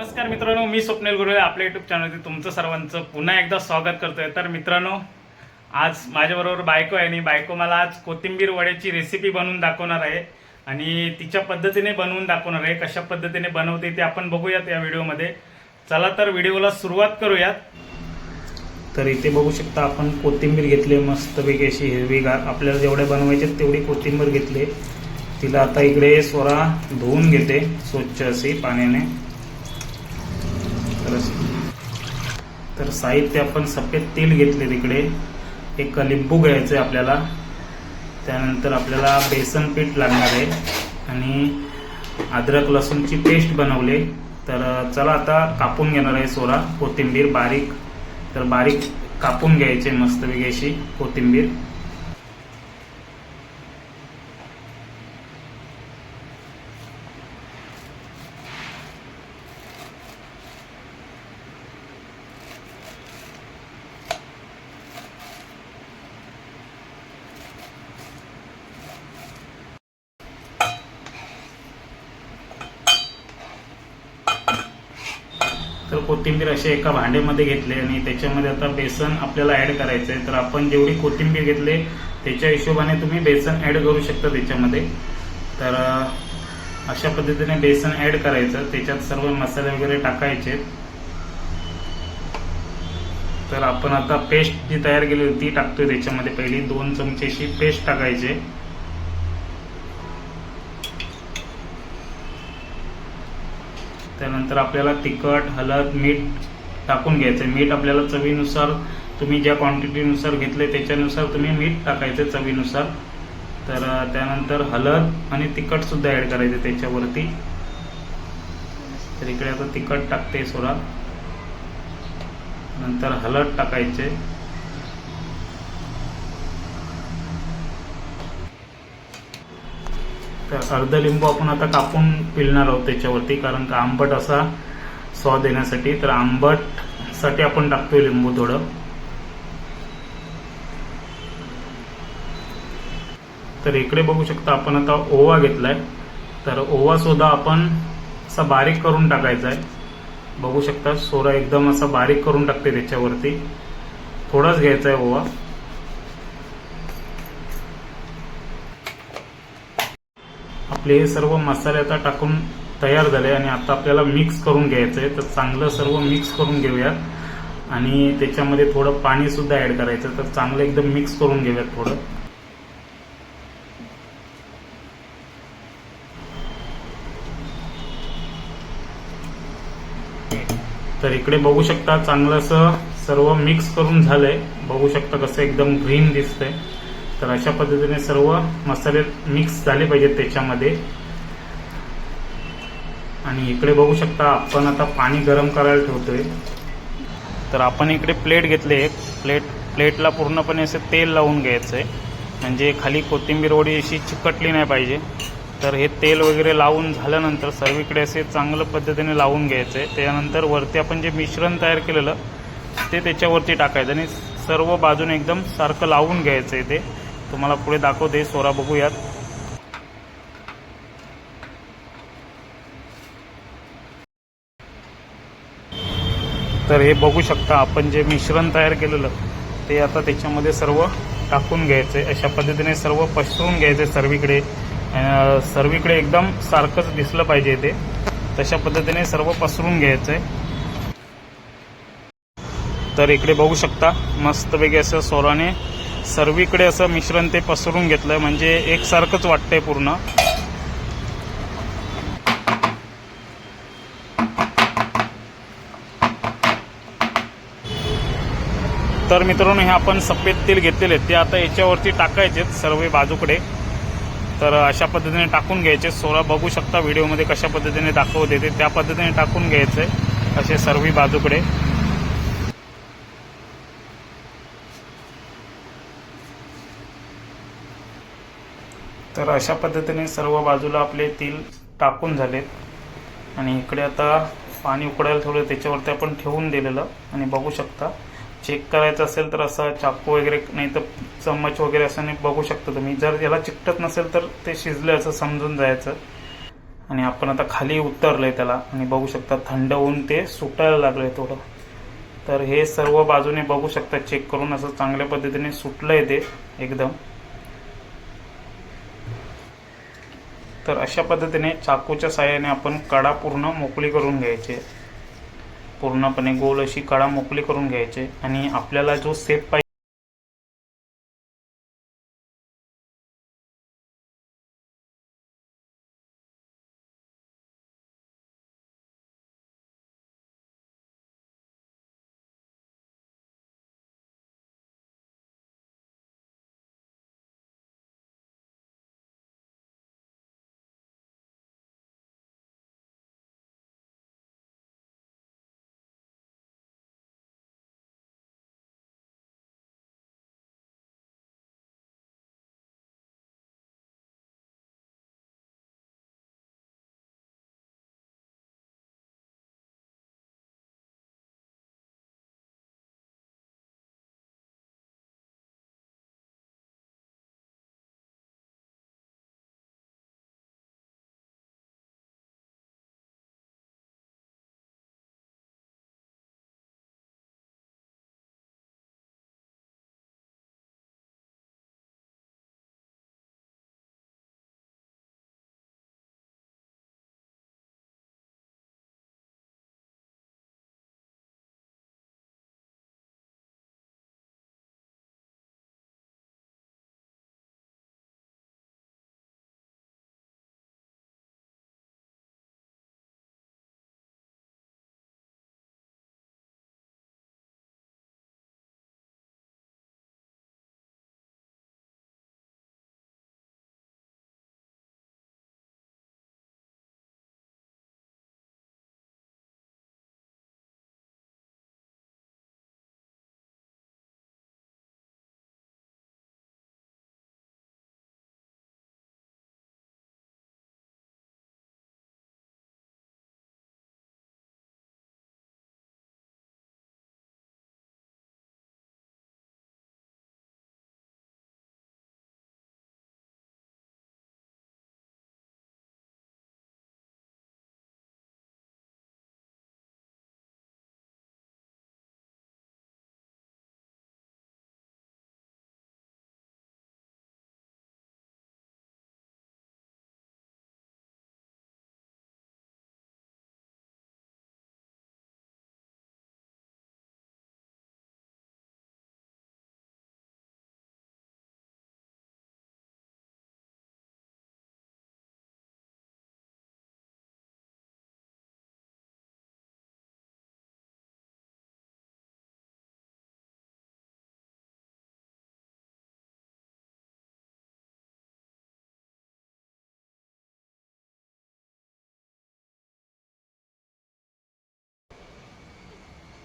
नमस्कार मित्रांनो मी स्वप्नील गुरुळे आपल्या युट्यूब चॅनलवरती तुमचं सर्वांचं पुन्हा एकदा स्वागत करतोय. तर मित्रांनो आज माझ्याबरोबर बायको आहे आणि बायको मला आज कोथिंबीर वड्याची रेसिपी बनवून दाखवणार आहे आणि तिच्या पद्धतीने बनवून दाखवणार आहे कशा पद्धतीने बनवते ते आपण बघूयात या व्हिडिओमध्ये. चला तर व्हिडिओला सुरुवात करूयात. तर इथे बघू शकता आपण कोथिंबीर घेतली मस्तपैकी अशी हिरवीगार आपल्याला जेवढे बनवायचे तेवढी कोथिंबीर घेतली तिला आता इकडे स्वरा धुवून घेते स्वच्छ अशी पाण्याने. तर तर साहित्य आपण सफेद तेल घेतले तिकडे. एक लिंबू घ्यायचं आहे आपल्याला. त्यानंतर आपल्याला बेसन पीठ लागणार आहे. आणि अद्रक लसूणची पेस्ट बनवले. तर चला आता कापून घेणार आहे सोरा. कोथिंबीर बारीक. तर बारीक कापून घ्यायचे मस्तपैकी अशी कोथिंबीर. तर कोथिंबीर असे एका भांड्यामध्ये घेतले आणि त्याच्यामध्ये आता बेसन आपल्याला ऍड करायचं आहे तर आपण जेवढी कोथिंबीर घेतले त्याच्या हिशोबाने तुम्ही बेसन ऍड करू शकता त्याच्यामध्ये. तर अशा पद्धतीने बेसन ऍड करायचं. त्याच्यात सर्व मसाले वगैरे टाकायचे. तर आपण आता पेस्ट जी तयार केली होती टाकतोय त्याच्यामध्ये. पहिली दोन चमचेशी पेस्ट टाकायचे. त्यानंतर आपल्याला तिखट हळद मीठ टाकून घ्यायचं मीठ आपल्याला चवीनुसार तुम्ही ज्या क्वांटिटीनुसार घेतले त्याच्यानुसार तुम्ही मीठ टाकायचं चवीनुसार. तर त्यानंतर हळद आणि तिखट सुद्धा ऍड करायचं त्याच्यावरती. तर इकडे आता तिखट टाकते सोडा. नंतर हळद टाकायचे तर अर्ध लिंबू आपण आता कापून पिळणार आहोत त्याच्यावरती कारण का आंबट असा स्वाद येण्यासाठी. तर आंबटसाठी आपण टाकतोय लिंबू थोडं. तर इकडे बघू शकता आपण आता ओवा घेतलाय. तर ओवा सुद्धा आपण असा बारीक करून टाकायचा आहे बघू शकता सोरा एकदम असा बारीक करून टाकते त्याच्यावरती. थोडाच घ्यायचा आहे ओवा. आपले हे सर्व मसाले आता टाकून तयार झाले आणि आता आपल्याला मिक्स करून घ्यायचं आहे तर चांगलं सर्व मिक्स करून घेऊयात. आणि त्याच्यामध्ये थोडं पाणी सुद्धा ऍड करायचं. तर चांगलं एकदम मिक्स करून घेऊयात थोडं. तर इकडे बघू शकता चांगलं असं सर्व मिक्स करून झालंय. बघू शकता कसं एकदम ग्रीन दिसतंय. तर अशा पद्धतीने सर्व मसाले मिक्स झाले पाहिजेत त्याच्यामध्ये. आणि इकडे बघू शकता आपण आता पाणी गरम करायला ठेवतोय. तर आपण इकडे प्लेट घेतले एक प्लेट प्लेटला पूर्णपणे असे तेल लावून घ्यायचं आहे म्हणजे खाली कोथिंबीर वडी अशी चिकटली नाही पाहिजे. तर हे तेल वगैरे लावून झाल्यानंतर सर्वीकडे असे चांगलं पद्धतीने लावून घ्यायचं आहे त्यानंतर वरती आपण जे मिश्रण तयार केलेलं ते त्याच्यावरती टाकायचं. आणि सर्व बाजूने एकदम सारखं लावून घ्यायचं आहे ते. तुम्हाला पुढे दाखवते सोरा बघूयात. तर हे बघू शकता आपण जे मिश्रण तयार केलेलं ते आता त्याच्यामध्ये सर्व टाकून घ्यायचे अशा पद्धतीने सर्व पसरून घ्यायचे सर्वीकडे. सर्वीकडे एकदम सारखंच दिसलं पाहिजे ते. तशा पद्धतीने सर्व पसरून घ्यायचंय. तर इकडे बघू शकता मस्तपैकी असं सोराने सर्वीकडे असं मिश्रण ते पसरून घेतलंय म्हणजे एकसारखंच वाटतंय पूर्ण. तर मित्रांनो हे आपण सफेद तेल घेतलेले ते आता याच्यावरती टाकायचे सर्व बाजूकडे. तर अशा पद्धतीने टाकून घ्यायचे. सोळा बघू शकता व्हिडिओमध्ये कशा पद्धतीने दाखवते ते त्या पद्धतीने टाकून घ्यायचे असे सर्व बाजूकडे. तर अशा पद्धतीने सर्व बाजूला आपले तेल टाकून झालेत. आणि इकडे आता पाणी उकडायला ठेवलं त्याच्यावरती आपण ठेवून दिलेलं. आणि बघू शकता चेक करायचं असेल तर असा चाकू वगैरे नाही तर चम्मच वगैरे असं नाही बघू शकता तुम्ही. जर याला चिकटत नसेल तर ते शिजलं असं समजून जायचं. आणि आपण आता खाली उतरलोय त्याला. आणि बघू शकता थंड होऊन ते सुटायला लागलंय थोडं. तर हे सर्व बाजूने बघू शकता चेक करून असं चांगल्या पद्धतीने सुटलंय ते एकदम. तर अशा पद्धतीने चाकूच्या साहाय्याने आपण कडा पूर्ण मोकळी करून घ्यायचे. पूर्णपणे गोल अशी कडा मोकळी करून घ्यायचे आणि आपल्याला जो सेप पाहिजे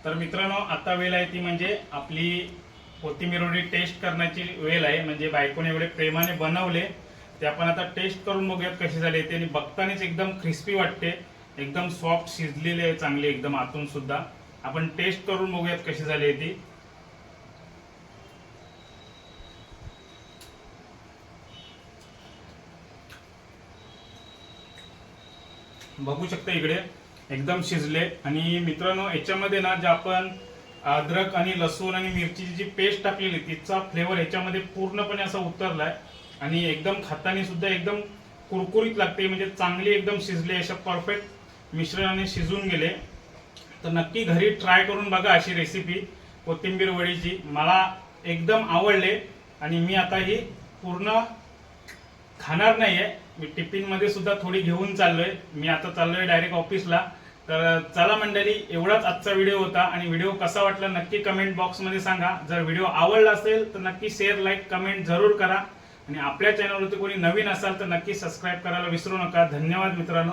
तर मित्रांनो आता वेळ आहे ती म्हणजे आपली कोथिंबीरोडी टेस्ट करण्याची वेळ आहे. म्हणजे बायकोने एवढे प्रेमाने बनवले ते आपण आता टेस्ट करून बघूयात कशी झाली ते. आणि बघतानीच एकदम क्रिस्पी वाटते. एकदम सॉफ्ट शिजलेली आहे चांगली एकदम आतून सुद्धा. आपण टेस्ट करून बघूयात कशी झाली ती. बघू शकता इकडे. एकदम शिजले. आणि मित्रांनो याच्यामध्ये ना जे आपण अद्रक आणि लसूण आणि मिरचीची जी पेस्ट टाकलेली तिचा फ्लेवर याच्यामध्ये पूर्णपणे असा उतरलाय. आणि एकदम खाताना सुद्धा एकदम कुरकुरीत लागते म्हणजे चांगली एकदम शिजले अशा परफेक्ट मिश्रणाने शिजून गेले. तर नक्की घरी ट्राय करून बघा अशी रेसिपी कोथिंबीर वडीची. मला एकदम आवडले आणि मी आता ही पूर्ण खाणार नाही आहे मी टिफिनमध्ये सुद्धा थोडी घेऊन चाललोय. मी आता चाललोय डायरेक्ट ऑफिसला तर चला मंडळी एवढाच आजचा व्हिडिओ होता आणि व्हिडिओ कसा वाटला नक्की कमेंट बॉक्समध्ये सांगा. जर व्हिडिओ आवडला असेल तर नक्की शेअर लाईक कमेंट जरूर करा. आणि आपल्या चॅनलवरती कोणी नवीन असाल तर नक्की सबस्क्राईब करायला विसरू नका. धन्यवाद मित्रांनो.